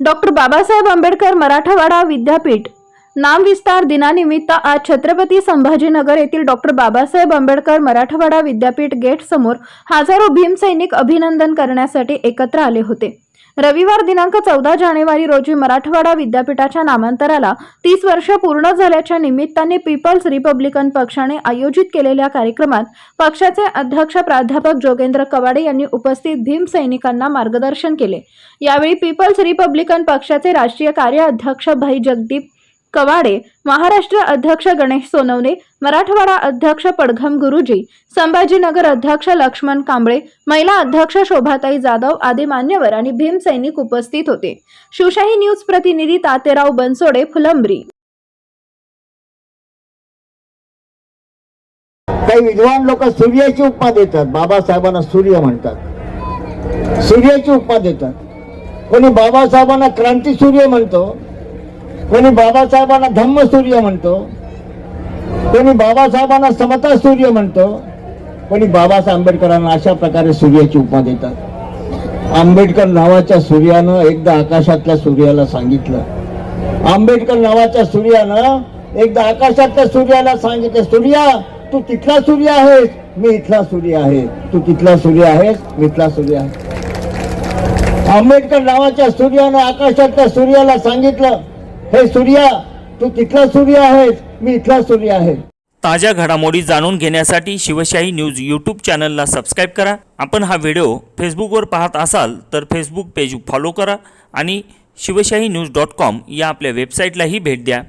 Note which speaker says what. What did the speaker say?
Speaker 1: Doctor Babasaheb Ambedkar Marathwada विद्यापीठ. नामविस्तार दिनानिमित्त आज छत्रपती संभाजीनगर येथील डॉक्टर बाबासाहेब आंबेडकर मराठवाडा विद्यापीठ गेट समोर हजारो भीमसैनिक अभिनंदन करण्यासाठी एकत्र आले होते. रविवार दिनांक चौदा जानेवारी रोजी मराठवाडा विद्यापीठाच्या नामांतराला तीस वर्ष पूर्ण झाल्याच्या निमित्ताने पीपल्स रिपब्लिकन पक्षाने आयोजित केलेल्या कार्यक्रमात पक्षाचे अध्यक्ष प्राध्यापक जोगेंद्र कवाडे यांनी उपस्थित भीमसैनिकांना मार्गदर्शन केले. यावेळी पीपल्स रिपब्लिकन पक्षाचे राष्ट्रीय कार्य अध्यक्ष भाई जगदीप कवाडे महाराष्ट्र अध्यक्ष गणेश सोनवणे मराठवाडा अध्यक्ष पडघम गुरुजी संभाजीनगर अध्यक्ष लक्ष्मण कांबळे महिला अध्यक्ष शोभाताई जाधव आदी मान्यवर आणि भीम सैनिक उपस्थित होते. शिवशाही न्यूज प्रतिनिधी तातेराव बनसोडे फुलंब्री.
Speaker 2: काही विद्वान लोक सूर्याची उपमा देतात. बाबासाहेबांना सूर्य म्हणतात. सूर्याची उपमा देतात. कोणी बाबासाहेबांना क्रांती सूर्य म्हणतो. कोणी बाबासाहेबांना धम्म सूर्य म्हणतो कोणी बाबासाहेबांना समता सूर्य म्हणतो कोणी बाबासाहेब आंबेडकरांना अशा प्रकारे सूर्याची उपमा देतात. आंबेडकर नावाच्या सूर्यानं एकदा आकाशातल्या सूर्याला सांगितलं. आंबेडकर नावाच्या सूर्यानं एकदा आकाशातल्या सूर्याला सांगितलं सूर्या तू तिथला सूर्य आहेस मी इथला सूर्य आहे. तू तिथला सूर्य आहेस मी इथला सूर्य आहे. आंबेडकर नावाच्या सूर्यानं आकाशातल्या सूर्याला सांगितलं हे सूर्या तू तिथला सूर्य आहेस मी इथला सूर्य आहे.
Speaker 3: ताज्या घडामोडी जाणून घेण्यासाठी शिवशाही न्यूज यूट्यूब चॅनलला सबस्क्राईब करा. आपण हा व्हिडिओ फेसबुकवर पाहत असाल तर फेसबुक पेज फॉलो करा आणि शिवशाही न्यूज डॉट कॉम या आपल्या वेबसाईटलाही भेट द्या.